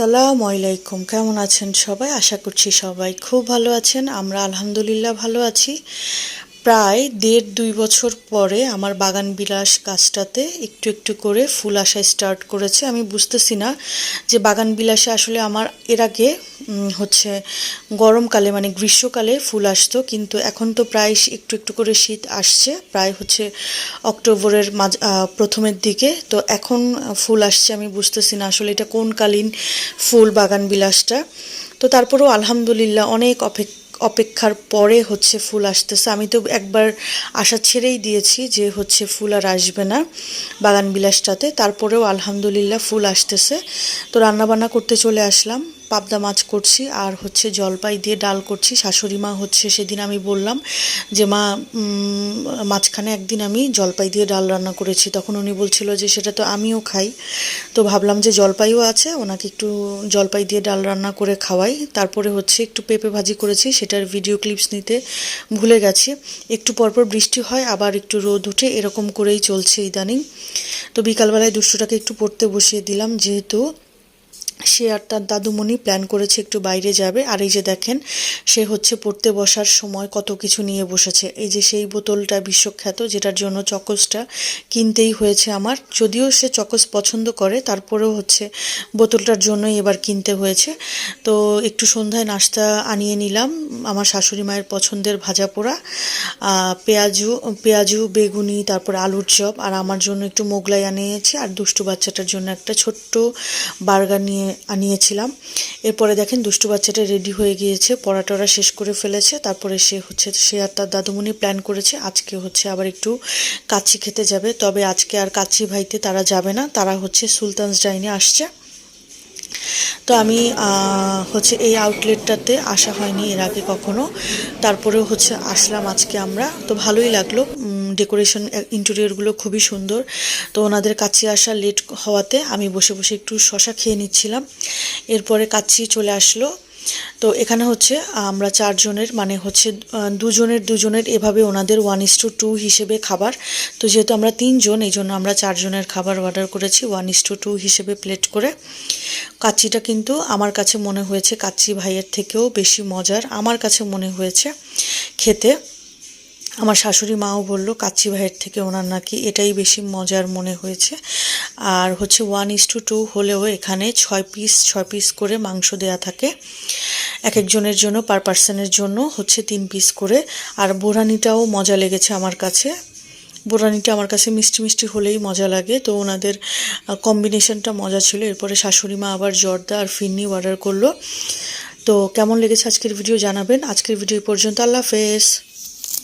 আসসালামু আলাইকুম। কেমন আছেন সবাই? আশা করছি সবাই খুব ভালো আছেন। আমরা আলহামদুলিল্লাহ ভালো আছি। প্রায় দেড় দুই বছর পরে আমার বাগান বিলাস গাছটাতে একটু একটু করে ফুল আসা স্টার্ট করেছে। আমি বুঝতেছি না যে বাগান বিলাসে আসলে আমার এর আগে হচ্ছে গরমকালে মানে গ্রীষ্মকালে ফুল আসতো, কিন্তু এখন তো প্রায় একটু একটু করে শীত আসছে, প্রায় হচ্ছে অক্টোবরের মাঝ প্রথমের দিকে। তো এখন ফুল আসছে, আমি বুঝতেছি না আসলে এটা কোনকালীন ফুল বাগান বিলাসটা তো তারপরেও আলহামদুলিল্লাহ অনেক অপেক্ষা অপেক্ষার পরে হচ্ছে ফুল আসতেছে। আমি তো একবার আশা ছেড়েই দিয়েছি যে হচ্ছে ফুল আর আসবে না বাগান বিলাসটাতে তারপরেও আলহামদুলিল্লাহ ফুল আসতেছে। তো রান্নাবান্না করতে চলে আসলাম। পাবদা মাছ করছি, আর হচ্ছে জলপাই দিয়ে ডাল করছি। শাশুড়ি মা হচ্ছে সেদিন আমি বললাম যে, মা মাঝখানে একদিন আমি জলপাই দিয়ে ডাল রান্না করেছি। তখন উনি বলছিল যে, সেটা তো আমিও খাই। তো ভাবলাম যে, জলপাইও আছে, ওনাকে একটু জলপাই দিয়ে ডাল রান্না করে খাওয়াই। তারপরে হচ্ছে একটু পেঁপে ভাজি করেছি, সেটার ভিডিও ক্লিপস নিতে ভুলে গেছি। একটু পরপর বৃষ্টি হয়, আবার একটু রোদ উঠে, এরকম করেই চলছে ইদানিং। তো বিকালবেলায় দুষ্টুটাকে একটু পড়তে বসিয়ে দিলাম, যেহেতু সে আর তার দাদুমণি প্ল্যান করেছে একটু বাইরে যাবে। আর এই যে দেখেন, সে হচ্ছে পড়তে বসার সময় কত কিছু নিয়ে বসেছে। এই যে সেই বোতলটা বিশ্বখ্যাত, যেটার জন্য চকসটা কিনতেই হয়েছে আমার। যদিও সে চকস পছন্দ করে, তারপরেও হচ্ছে বোতলটার জন্যই এবার কিনতে হয়েছে। তো একটু সন্ধ্যায় নাস্তা আনিয়ে নিলাম, আমার শাশুড়ি মায়ের পছন্দের ভাজা পোড়া পেঁয়াজু পেঁয়াজু, বেগুনি, তারপর আলুর চপ। আর আমার জন্য একটু মোগলাই আনিয়েছি, আর দুষ্টু বাচ্চাটার জন্য একটা ছোট্ট বার্গার নিয়ে আনিয়েছিলাম। এরপরে দেখেন দুষ্টু বাচ্চাটা রেডি হয়ে গিয়েছে, পড়াটরা শেষ করে ফেলেছে। তারপরে সে হচ্ছে, সে আর তার দাদুমণি প্ল্যান করেছে, আজকে হচ্ছে আবার একটু কাচি খেতে যাবে। তবে আজকে আর কাচি ভাইতে তারা যাবে না, তারা হচ্ছে সুলতানস ডাইনে আসছে। তো আমি হচ্ছে এই আউটলেটটাতে আসা হয়নি এর আগে কখনো। তারপরেও হচ্ছে আসলাম আজকে আমরা। তো ভালোই লাগল। ডেকোরেশন ইন্টেরিয়রগুলো খুবই সুন্দর। তো ওনাদের কাছে আসা লেট হওয়াতে আমি বসে বসে একটু শশা খেয়ে নিচ্ছিলাম। এরপরে কাছি চলে আসলো। তো এখানে হচ্ছে আমরা চারজনের মানে হচ্ছে দুজনের দুজনের এভাবে ওনাদের ওয়ান ইস টু টু হিসেবে খাবার। তো যেহেতু আমরা তিনজন, এই জন্য আমরা চারজনের খাবার অর্ডার করেছি ওয়ান ইস টু টু হিসেবে প্লেট করে। কাচ্চিটা কিন্তু আমার কাছে মনে হয়েছে, কাচ্চি ভাইয়ের থেকেও বেশি মজার। আমার কাছে মনে হয়েছে খেতে। আমার শাশুড়ি মাও বলল, কাচ্চি ভাইয়ের থেকে ওনার নাকি এটাই বেশি মজার মনে হয়েছে। আর হচ্ছে ওয়ান ইস টু টু হলেও এখানে ছয় পিস ছয় পিস করে মাংস দেয়া থাকে। এক একজনের জন্য পার পার্সনের জন্য হচ্ছে তিন পিস করে। আর বোরানিটাও মজা লেগেছে আমার কাছে। বোরানিটা আমার কাছে মিষ্টি মিষ্টি হলেই মজা লাগে। তো ওনাদের কম্বিনেশনটা মজা ছিল। এরপরে শাশুড়ি মা আবার জর্দা আর ফিন্নি অর্ডার করল। তো কেমন লেগেছে আজকের ভিডিও জানাবেন। আজকের ভিডিও পর্যন্ত। আল্লাহ হাফেজ।